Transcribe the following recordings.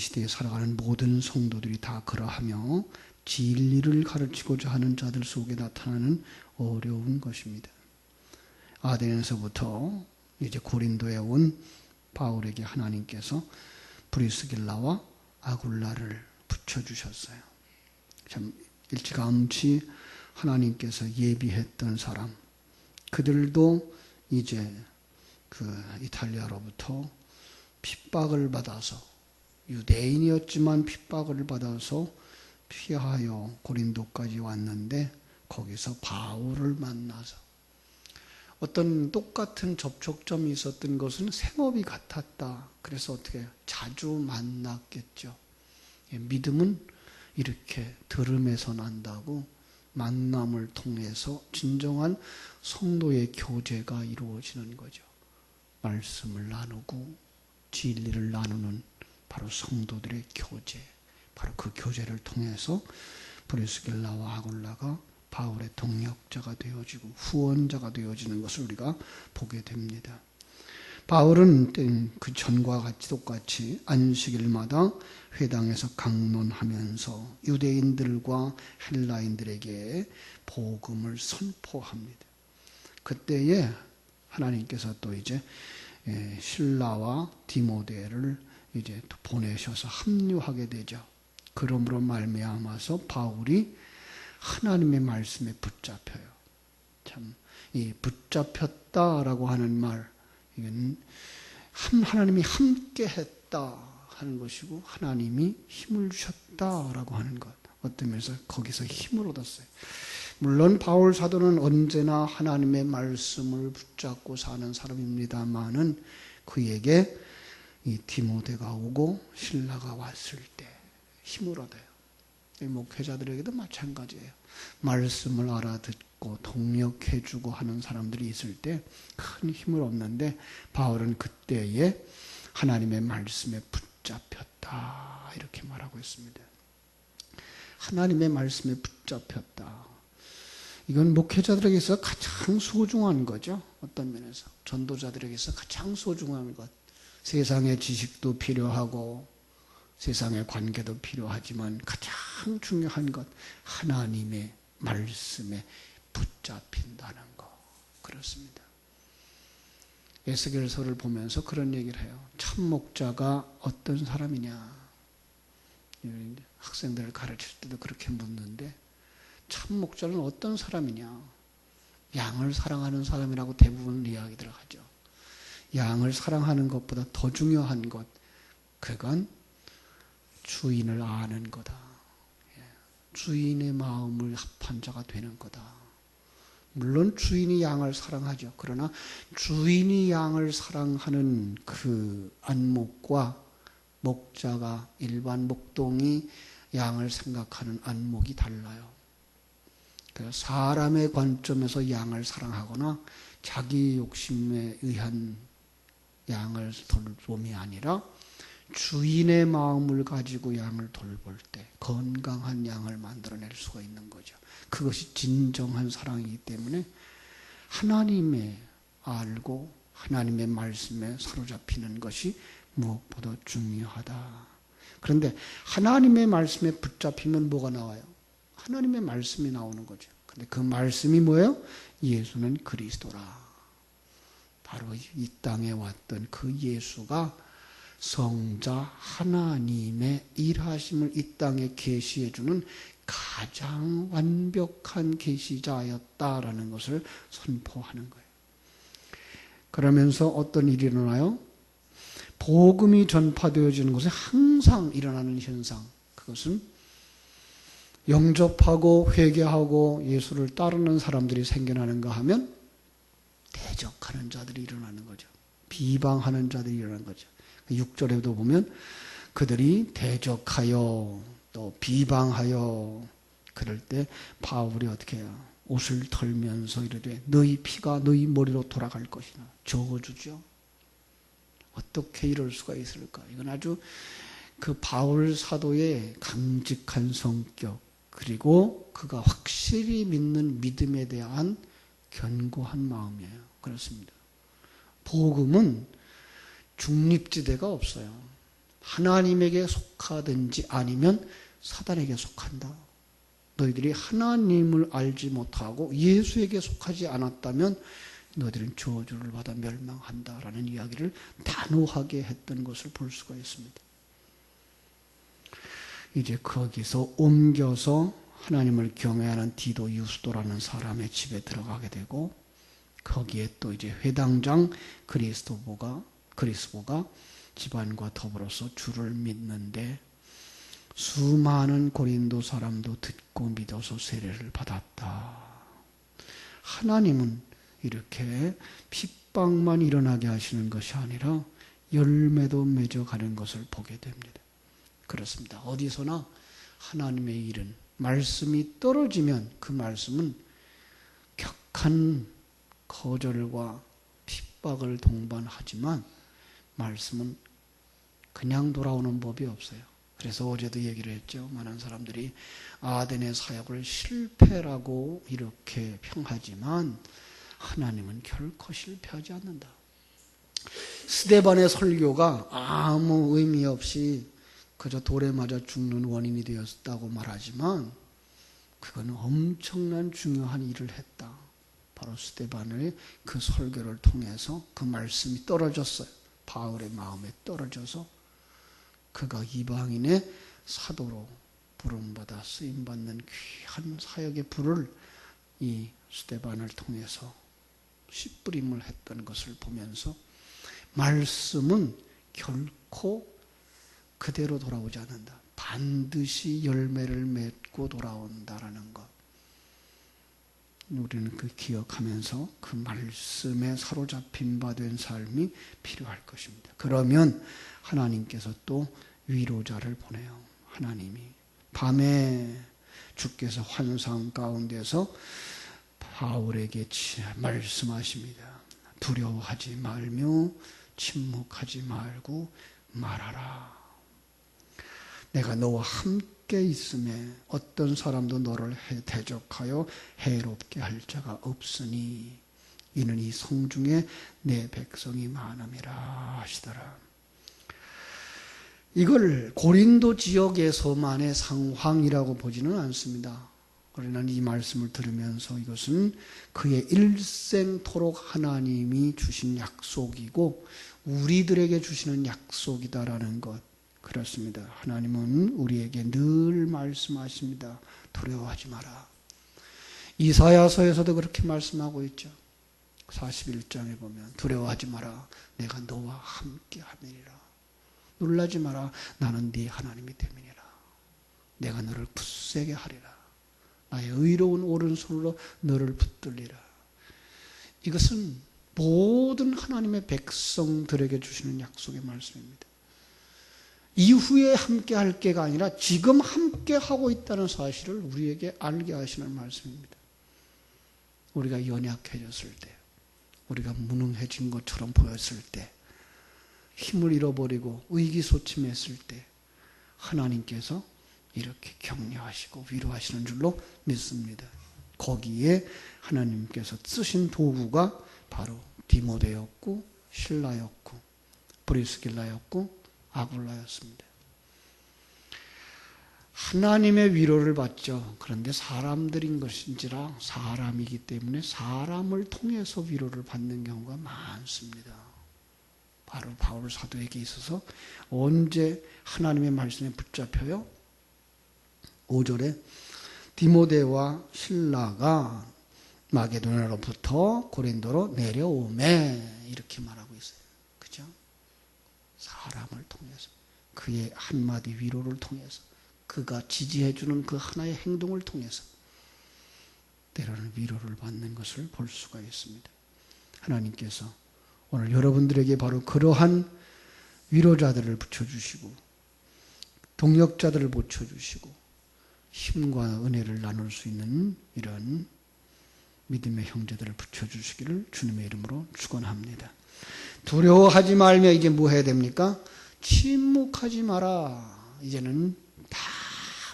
시대에 살아가는 모든 성도들이 다 그러하며 진리를 가르치고자 하는 자들 속에 나타나는 어려운 것입니다. 아덴에서부터 이제 고린도에 온 바울에게 하나님께서 브리스길라와 아굴라를 붙여주셨어요. 참 일찌감치 하나님께서 예비했던 사람, 그들도 이제 그 이탈리아로부터 핍박을 받아서 유대인이었지만 핍박을 받아서 피하여 고린도까지 왔는데 거기서 바울을 만나서 어떤 똑같은 접촉점이 있었던 것은 생업이 같았다. 그래서 어떻게 자주 만났겠죠. 예, 믿음은 이렇게 들음에서 난다고 만남을 통해서 진정한 성도의 교제가 이루어지는 거죠. 말씀을 나누고 진리를 나누는 바로 성도들의 교제. 바로 그 교제를 통해서 브리스길라와 아굴라가 바울의 동력자가 되어지고 후원자가 되어지는 것을 우리가 보게 됩니다. 바울은 그 전과 같이 똑같이 안식일마다 회당에서 강론하면서 유대인들과 헬라인들에게 복음을 선포합니다. 그때에 하나님께서 또 이제 예, 신라와 디모데를 이제 보내셔서 합류하게 되죠. 그러므로 말미암아서 바울이 하나님의 말씀에 붙잡혀요. 참, 이 붙잡혔다라고 하는 말, 이건 하나님이 함께 했다 하는 것이고, 하나님이 힘을 주셨다라고 하는 것. 어떤 면에서 거기서 힘을 얻었어요. 물론 바울 사도는 언제나 하나님의 말씀을 붙잡고 사는 사람입니다만은 그에게 이 디모데가 오고 신라가 왔을 때 힘을 얻어요. 목회자들에게도 마찬가지예요. 말씀을 알아듣고 동력해주고 하는 사람들이 있을 때 큰 힘을 얻는데 바울은 그때에 하나님의 말씀에 붙잡혔다 이렇게 말하고 있습니다. 하나님의 말씀에 붙잡혔다. 이건 목회자들에게서 가장 소중한 거죠. 어떤 면에서 전도자들에게서 가장 소중한 것. 세상의 지식도 필요하고 세상의 관계도 필요하지만 가장 중요한 것 하나님의 말씀에 붙잡힌다는 거 그렇습니다. 에스겔서를 보면서 그런 얘기를 해요. 참 목자가 어떤 사람이냐? 학생들을 가르칠 때도 그렇게 묻는데 참 목자는 어떤 사람이냐? 양을 사랑하는 사람이라고 대부분 이야기들 하죠. 양을 사랑하는 것보다 더 중요한 것, 그건 주인을 아는 거다. 예. 주인의 마음을 합한 자가 되는 거다. 물론 주인이 양을 사랑하죠. 그러나 주인이 양을 사랑하는 그 안목과 목자가 일반 목동이 양을 생각하는 안목이 달라요. 사람의 관점에서 양을 사랑하거나 자기 욕심에 의한 양을 돌봄이 아니라 주인의 마음을 가지고 양을 돌볼 때 건강한 양을 만들어낼 수가 있는 거죠. 그것이 진정한 사랑이기 때문에 하나님의 알고 하나님의 말씀에 사로잡히는 것이 무엇보다 중요하다. 그런데 하나님의 말씀에 붙잡히면 뭐가 나와요? 하나님의 말씀이 나오는 거죠. 근데 그 말씀이 뭐예요? 예수는 그리스도라. 바로 이 땅에 왔던 그 예수가 성자 하나님의 일하심을 이 땅에 계시해 주는 가장 완벽한 계시자였다라는 것을 선포하는 거예요. 그러면서 어떤 일이 일어나요? 복음이 전파되어지는 곳에 항상 일어나는 현상. 그것은 영접하고 회개하고 예수를 따르는 사람들이 생겨나는가 하면 대적하는 자들이 일어나는 거죠. 비방하는 자들이 일어나는 거죠. 6절에도 보면 그들이 대적하여 또 비방하여 그럴 때 바울이 어떻게 해요? 옷을 털면서 이르되 너희 피가 너희 머리로 돌아갈 것이나 저주죠. 어떻게 이럴 수가 있을까? 이건 아주 그 바울 사도의 강직한 성격 그리고 그가 확실히 믿는 믿음에 대한 견고한 마음이에요. 그렇습니다. 복음은 중립지대가 없어요. 하나님에게 속하든지 아니면 사단에게 속한다. 너희들이 하나님을 알지 못하고 예수에게 속하지 않았다면 너희들은 저주를 받아 멸망한다라는 이야기를 단호하게 했던 것을 볼 수가 있습니다. 이제 거기서 옮겨서 하나님을 경외하는 디도 유스도라는 사람의 집에 들어가게 되고 거기에 또 이제 회당장 그리스도보가 그리스도가 집안과 더불어서 주를 믿는데 수많은 고린도 사람도 듣고 믿어서 세례를 받았다. 하나님은 이렇게 핍박만 일어나게 하시는 것이 아니라 열매도 맺어가는 것을 보게 됩니다. 그렇습니다. 어디서나 하나님의 일은 말씀이 떨어지면 그 말씀은 격한 거절과 핍박을 동반하지만 말씀은 그냥 돌아오는 법이 없어요. 그래서 어제도 얘기를 했죠. 많은 사람들이 아덴의 사역을 실패라고 이렇게 평하지만 하나님은 결코 실패하지 않는다. 스데반의 설교가 아무 의미 없이 그저 돌에 맞아 죽는 원인이 되었다고 말하지만 그건 엄청난 중요한 일을 했다. 바로 스데반의 그 설교를 통해서 그 말씀이 떨어졌어요. 바울의 마음에 떨어져서 그가 이방인의 사도로 부름받아 쓰임받는 귀한 사역의 불을 이 스테반을 통해서 씨뿌림을 했던 것을 보면서 말씀은 결코 그대로 돌아오지 않는다. 반드시 열매를 맺고 돌아온다라는 것. 우리는 그 기억하면서 그 말씀에 사로잡힌 바 된 삶이 필요할 것입니다. 그러면 하나님께서 또 위로자를 보내요. 하나님이 밤에 주께서 환상 가운데서 바울에게 말씀하십니다. 두려워하지 말며 침묵하지 말고 말하라. 내가 너와 함께 있음에 어떤 사람도 너를 대적하여 해롭게 할 자가 없으니 이는 이 성중에 내 백성이 많음이라 하시더라. 이걸 고린도 지역에서만의 상황이라고 보지는 않습니다. 우리는 이 말씀을 들으면서 이것은 그의 일생토록 하나님이 주신 약속이고 우리들에게 주시는 약속이다라는 것. 그렇습니다. 하나님은 우리에게 늘 말씀하십니다. 두려워하지 마라. 이사야서에서도 그렇게 말씀하고 있죠. 41장에 보면 두려워하지 마라. 내가 너와 함께 하느니라. 놀라지 마라. 나는 네 하나님이 됨이니라. 내가 너를 굳세게 하리라. 나의 의로운 오른손으로 너를 붙들리라. 이것은 모든 하나님의 백성들에게 주시는 약속의 말씀입니다. 이후에 함께 할 게가 아니라 지금 함께 하고 있다는 사실을 우리에게 알게 하시는 말씀입니다. 우리가 연약해졌을 때, 우리가 무능해진 것처럼 보였을 때, 힘을 잃어버리고 의기소침했을 때 하나님께서 이렇게 격려하시고 위로하시는 줄로 믿습니다. 거기에 하나님께서 쓰신 도구가 바로 디모데였고 신라였고 브리스길라였고 아굴라였습니다. 하나님의 위로를 받죠. 그런데 사람들인 것인지라 사람이기 때문에 사람을 통해서 위로를 받는 경우가 많습니다. 바로 바울 사도에게 있어서 언제 하나님의 말씀에 붙잡혀요? 5절에 디모데와 신라가 마게도나로부터 고린도로 내려오매 이렇게 말하고 있어요. 그죠? 사람을 통해서 그의 한마디 위로를 통해서 그가 지지해 주는 그 하나의 행동을 통해서 때로는 위로를 받는 것을 볼 수가 있습니다. 하나님께서 오늘 여러분들에게 바로 그러한 위로자들을 붙여주시고 동력자들을 붙여주시고 힘과 은혜를 나눌 수 있는 이런 믿음의 형제들을 붙여주시기를 주님의 이름으로 축원합니다. 두려워하지 말며 이제 뭐 해야 됩니까? 침묵하지 마라. 이제는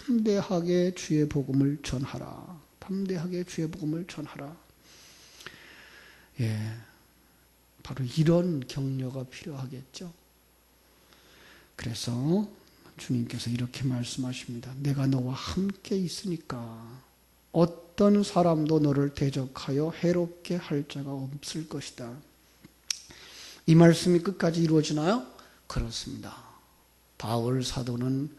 담대하게 주의 복음을 전하라. 담대하게 주의 복음을 전하라. 예. 바로 이런 격려가 필요하겠죠. 그래서 주님께서 이렇게 말씀하십니다. 내가 너와 함께 있으니까 어떤 사람도 너를 대적하여 해롭게 할 자가 없을 것이다. 이 말씀이 끝까지 이루어지나요? 그렇습니다. 바울 사도는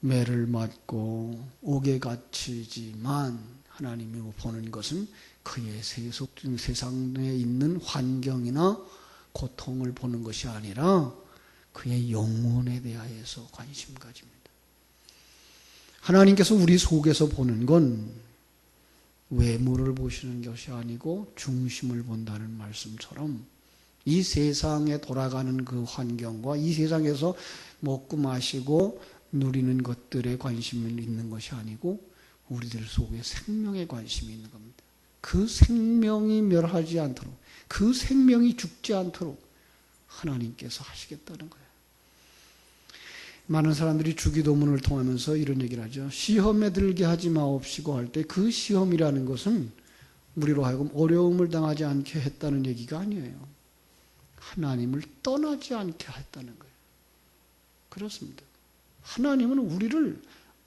매를 맞고 옥에 갇히지만 하나님이 보는 것은 그의 세상에 있는 환경이나 고통을 보는 것이 아니라 그의 영혼에 대하여서 관심 가집니다. 하나님께서 우리 속에서 보는 건 외모를 보시는 것이 아니고 중심을 본다는 말씀처럼 이 세상에 돌아가는 그 환경과 이 세상에서 먹고 마시고 누리는 것들에 관심이 있는 것이 아니고 우리들 속에 생명에 관심이 있는 겁니다. 그 생명이 멸하지 않도록 그 생명이 죽지 않도록 하나님께서 하시겠다는 거예요. 많은 사람들이 주기도문을 통하면서 이런 얘기를 하죠. 시험에 들게 하지 마옵시고 할 때 그 시험이라는 것은 우리로 하여금 어려움을 당하지 않게 했다는 얘기가 아니에요. 하나님을 떠나지 않게 했다는 거예요. 그렇습니다. 하나님은 우리를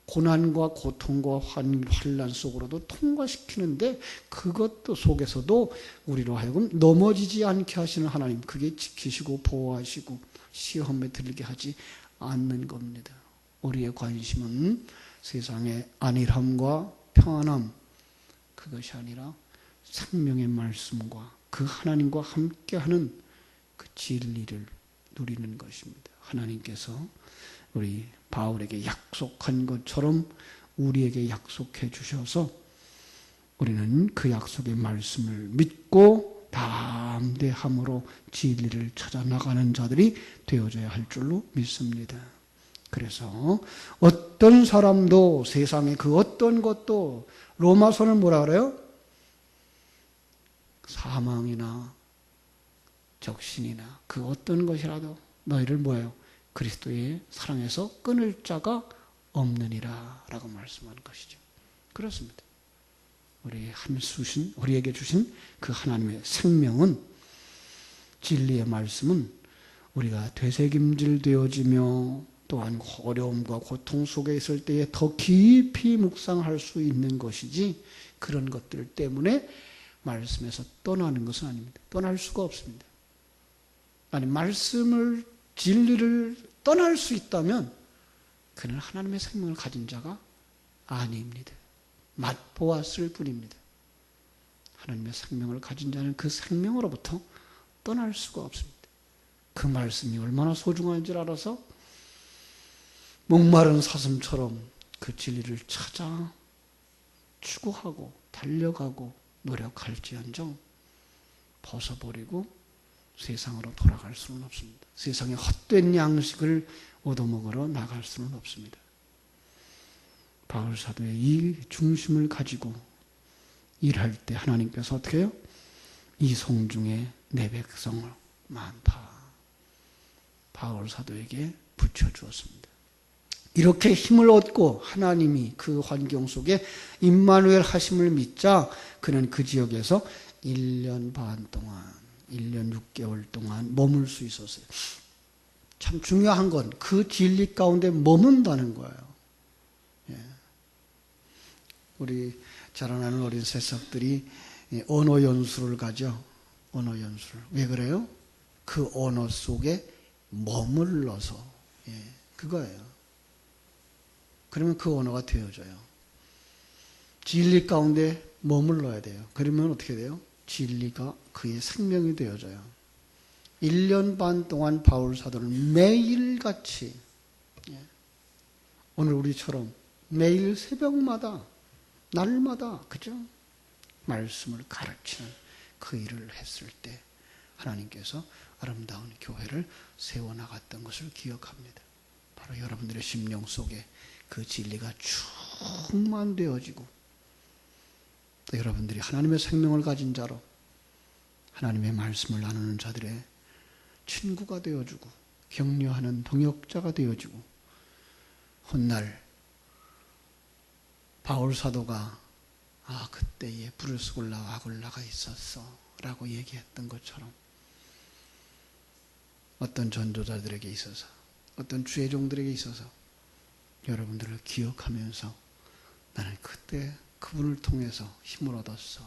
고난과 고통과 환란 속으로도 통과시키는데 그것도 속에서도 우리로 하여금 넘어지지 않게 하시는 하나님 그게 지키시고 보호하시고 시험에 들게 하지 않는 겁니다. 우리의 관심은 세상의 안일함과 평안함 그것이 아니라 생명의 말씀과 그 하나님과 함께하는 그 진리를 누리는 것입니다. 하나님께서 우리 바울에게 약속한 것처럼 우리에게 약속해 주셔서 우리는 그 약속의 말씀을 믿고 담대함으로 진리를 찾아 나가는 자들이 되어져야 할 줄로 믿습니다. 그래서 어떤 사람도 세상에 그 어떤 것도 로마서는 뭐라 그래요? 사망이나 적신이나 그 어떤 것이라도 너희를 뭐예요? 그리스도의 사랑에서 끊을 자가 없느니라 라고 말씀하는 것이죠. 그렇습니다. 우리 한 수신, 우리에게 주신 그 하나님의 생명은 진리의 말씀은 우리가 되새김질 되어지며 또한 어려움과 고통 속에 있을 때에 더 깊이 묵상할 수 있는 것이지 그런 것들 때문에 말씀에서 떠나는 것은 아닙니다. 떠날 수가 없습니다. 아니, 말씀을, 진리를 떠날 수 있다면 그는 하나님의 생명을 가진 자가 아닙니다. 맛보았을 뿐입니다. 하나님의 생명을 가진 자는 그 생명으로부터 떠날 수가 없습니다. 그 말씀이 얼마나 소중한지 알아서 목마른 사슴처럼 그 진리를 찾아 추구하고 달려가고 노력할지언정 벗어버리고 세상으로 돌아갈 수는 없습니다. 세상의 헛된 양식을 얻어먹으러 나갈 수는 없습니다. 바울 사도의 이 중심을 가지고 일할 때 하나님께서 어떻게 해요? 이 성중에 내 백성을 많다. 바울 사도에게 붙여주었습니다. 이렇게 힘을 얻고 하나님이 그 환경 속에 임마누엘 하심을 믿자 그는 그 지역에서 1년 반 동안, 1년 6개월 동안 머물 수 있었어요. 참 중요한 건 그 진리 가운데 머문다는 거예요. 우리 자라나는 어린 새싹들이 언어 연수를 가죠. 언어 연수를. 왜 그래요? 그 언어 속에 머물러서. 예, 그거예요. 그러면 그 언어가 되어져요. 진리 가운데 머물러야 돼요. 그러면 어떻게 돼요? 진리가 그의 생명이 되어져요. 1년 반 동안 바울 사도는 매일같이, 예, 오늘 우리처럼 매일 새벽마다 날마다 그죠? 말씀을 가르치는 그 일을 했을 때 하나님께서 아름다운 교회를 세워 나갔던 것을 기억합니다. 바로 여러분들의 심령 속에 그 진리가 충만되어지고 또 여러분들이 하나님의 생명을 가진 자로 하나님의 말씀을 나누는 자들의 친구가 되어주고 격려하는 동역자가 되어주고 훗날 바울 사도가 아 그때에 브루스골라와 아골라가 있었어라고 얘기했던 것처럼 어떤 전도자들에게 있어서 어떤 주의 종들에게 있어서 여러분들을 기억하면서 나는 그때 그분을 통해서 힘을 얻었어.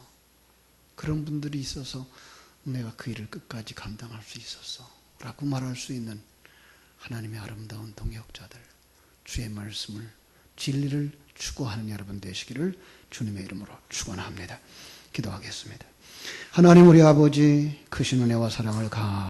그런 분들이 있어서 내가 그 일을 끝까지 감당할 수 있었어. 라고 말할 수 있는 하나님의 아름다운 동역자들, 주의 말씀을, 진리를 추구하는 여러분 되시기를 주님의 이름으로 축원합니다. 기도하겠습니다. 하나님 우리 아버지 크신 은혜와 사랑을 가